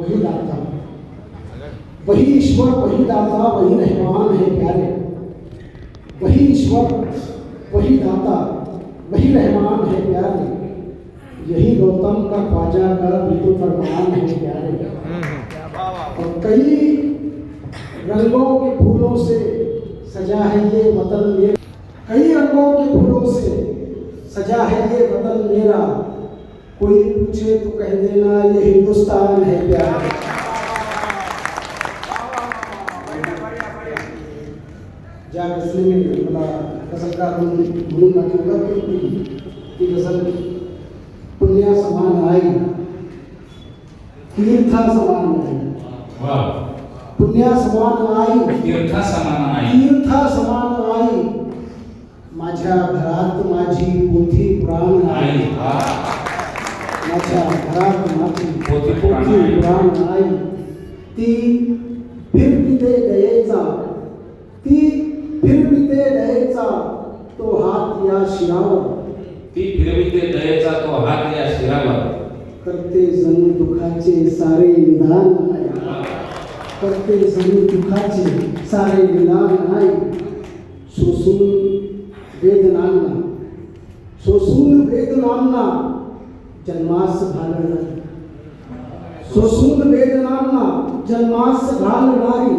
वही दाता। वही ईश्वर, वही दाता, वही रहमान है प्यारे। वही ईश्वर, वही दाता, वही रहमान है प्यारे। यही गौतम का ख्वाजा का भी तो फरमान है प्यारे। और कई रंगों के फूलों से सजा है ये वतन मेरा। कई रंगों के फूलों से सजा है ये वतन मेरा। कोई पूछे तो कह देना ये हिंदुस्तान है प्यार। गजलें में गजलकार ती गज़ल पुण्या समान आई तीर्था समान आई पुण्या समान आई तीर्था समान तीर्था समान आई माझ्या घरात माझी पुराण आई माझ्या घरात माझी पोथी पुराण आई. ती फिरविते दयेचा ती फिरविते दयेचा तो हात या शिरावर ती फिरविते दयेचा तो हात या शिरावर करते जणू दुखाचे सारे निदान आई करते जणू दुखाचे सारे निदान आई सोसून वेदनांना सोसून वेदनांना जन्मास घालणारी सोसून वेदनांना जन्मास घालणारी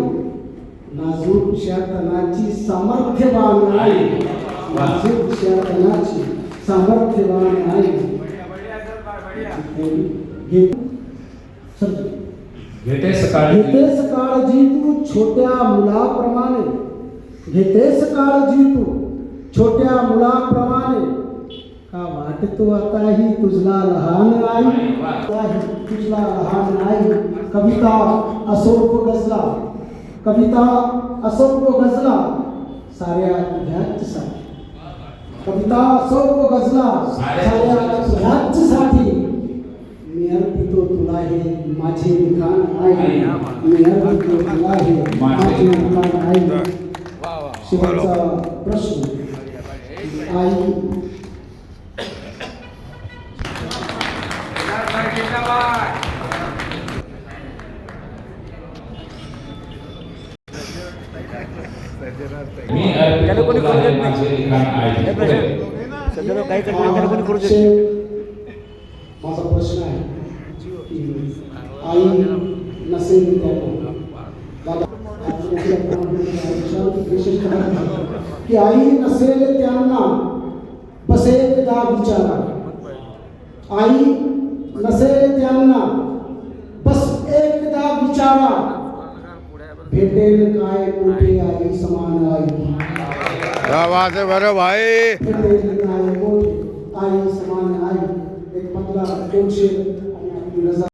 नाजूक शतनाची सामर्थ्यवान आई नाजूक शतनाची सामर्थ्यवान आई काळजी तू छोट्या मुलाप्रमाणे. घेतेस काळजी तू छोट्या मुलाप्रमाणे. का वाटतो आताही तुझला लहान आई। तुझला लहान आई। कविता असोप गजला। कविता असोप गजला। साऱ्या तुझ्याच साठी कविता असोप गजला। साऱ्या तुझ्याच साठी मी अर्पितो तुला हे माझे लिखाण आहे मी अर्पितो तुला हे माझे लिखाण आहे शेवटचा प्रश्न। आई मी अर्पितो तुला माझे लिखाण आहे पुढे. सध्याला काही कठीण त्याला कोणी करू देत माझा प्रश्न आहे आई नसेल की आई नसेल त्यांना बस एकदा विचारा आई नसेल त्यांना बस एकदा विचारा भेटेल काय मोठी आई समान आई। क्या बात है बड़े भाई। भेटेल काय मोठी आई समान आई। एक मधला दोन शेर